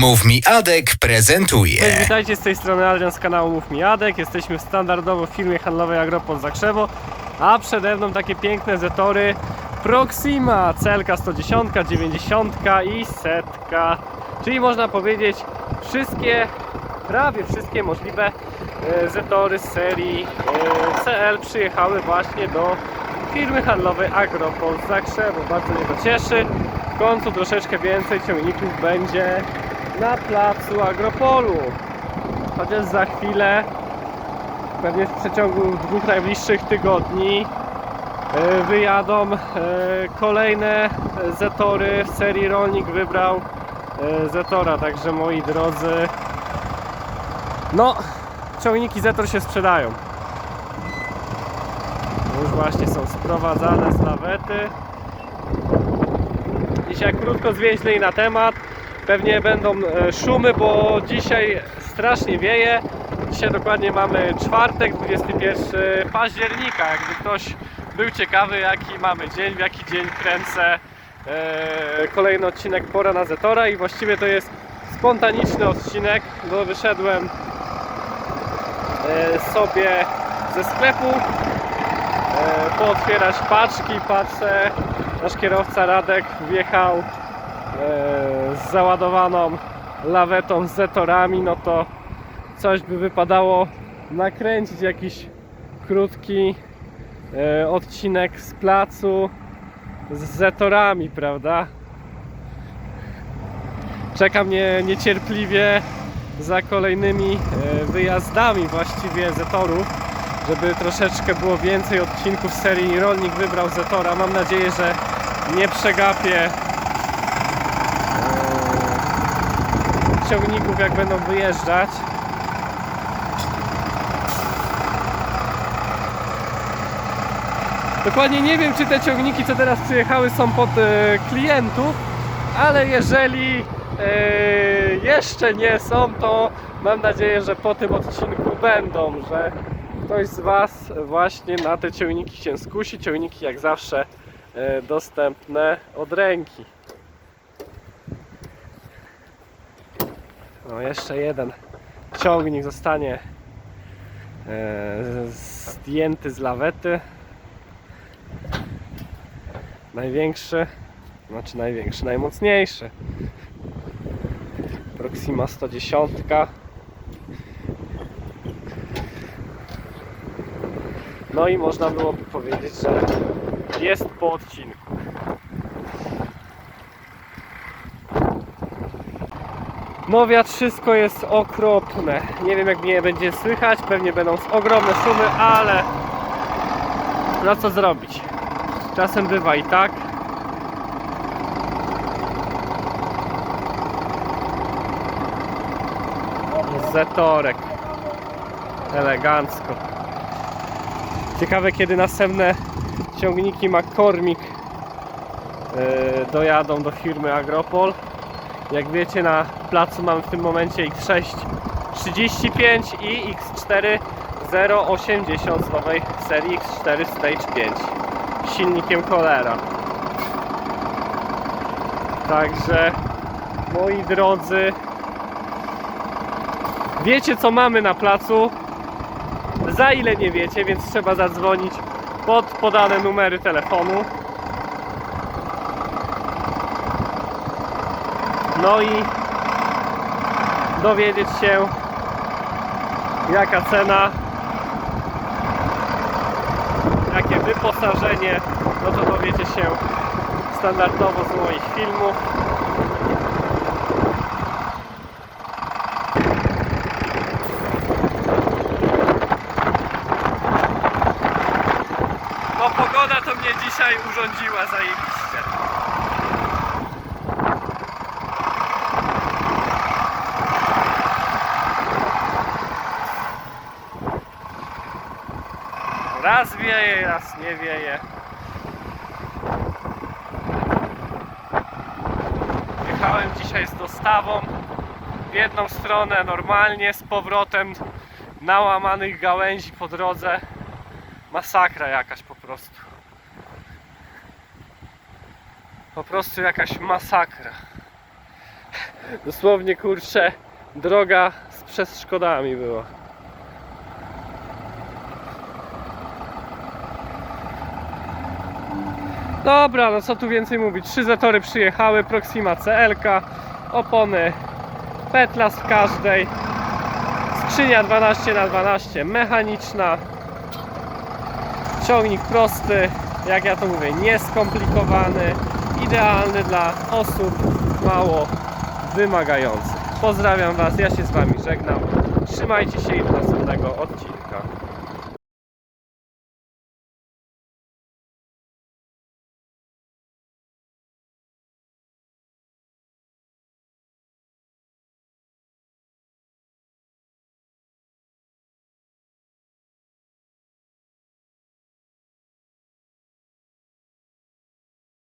Mów mi Adek prezentuje. Cześć, witajcie z tej strony Adrian z kanału Mów Mi Adek. Jesteśmy standardowo w firmie handlowej Agropol Zakrzewo, a przede mną takie piękne zetory Proxima, celka 110, 90 i setka. Czyli można powiedzieć wszystkie, prawie wszystkie możliwe e, zetory z serii e, CL przyjechały właśnie do firmy handlowej Agropol Zakrzewo. Bardzo mnie to cieszy. W końcu troszeczkę więcej ciągników będzie na placu Agropolu. Chociaż za chwilę, pewnie w przeciągu dwóch najbliższych tygodni, e, wyjadą e, kolejne Zetory w serii Rolnik wybrał e, Zetora. Także moi drodzy, no, ciągniki Zetor się sprzedają. Już właśnie są sprowadzane z lawety. Dzisiaj krótko zwięźlej na temat. Pewnie będą e, szumy, bo dzisiaj strasznie wieje. Dzisiaj dokładnie mamy czwartek, 21 października. Jakby ktoś był ciekawy, jaki mamy dzień, w jaki dzień kręcę e, kolejny odcinek Pora na Zetora i właściwie to jest spontaniczny odcinek, bo wyszedłem e, sobie ze sklepu pootwierać paczki, patrzę, nasz kierowca Radek wjechał z załadowaną lawetą z zetorami, no to coś by wypadało nakręcić jakiś krótki e, odcinek z placu z zetorami, prawda? Czeka mnie niecierpliwie za kolejnymi e, wyjazdami właściwie zetorów, żeby troszeczkę było więcej odcinków serii Rolnik wybrał zetora. Mam nadzieję, że nie przegapię ciągników jak będą wyjeżdżać. Dokładnie nie wiem, czy te ciągniki, co teraz przyjechały, są pod e, klientów, ale jeżeli e, jeszcze nie są, to mam nadzieję, że po tym odcinku będą, że ktoś z Was właśnie na te ciągniki się skusi. Ciągniki jak zawsze e, dostępne od ręki. No jeszcze jeden ciągnik zostanie e, zdjęty z lawety. Największy, znaczy największy, najmocniejszy. Proxima 110. No i można byłoby powiedzieć, że jest po odcinku. Wiatr, wszystko jest okropne. Nie wiem jak mnie będzie słychać, pewnie będą ogromne szumy, ale no co zrobić? Czasem bywa i tak. Zetorek. Elegancko. Ciekawe kiedy następne ciągniki McCormick yy, dojadą do firmy Agropol. Jak wiecie na placu mamy w tym momencie X6 35 i X4 080 z nowej serii X4 Stage 5 z silnikiem Colera. Także moi drodzy wiecie co mamy na placu za ile nie wiecie, więc trzeba zadzwonić pod podane numery telefonu no i dowiedzieć się jaka cena jakie wyposażenie no to dowiecie się standardowo z moich filmów No pogoda to mnie dzisiaj urządziła zajebiście. Raz wieje, raz nie wieje. Jechałem dzisiaj z dostawą w jedną stronę normalnie, z powrotem na łamanych gałęzi po drodze. Masakra jakaś po prostu. Po prostu jakaś masakra. Dosłownie kurczę, droga z przeszkodami była. Dobra, no co tu więcej mówić. Trzy zatory przyjechały, Proxima CLK, opony Petlas w każdej, skrzynia 12 na 12 mechaniczna, ciągnik prosty, jak ja to mówię, nieskomplikowany, idealny dla osób mało wymagających. Pozdrawiam Was, ja się z Wami żegnam. Trzymajcie się i do następnego odcinka.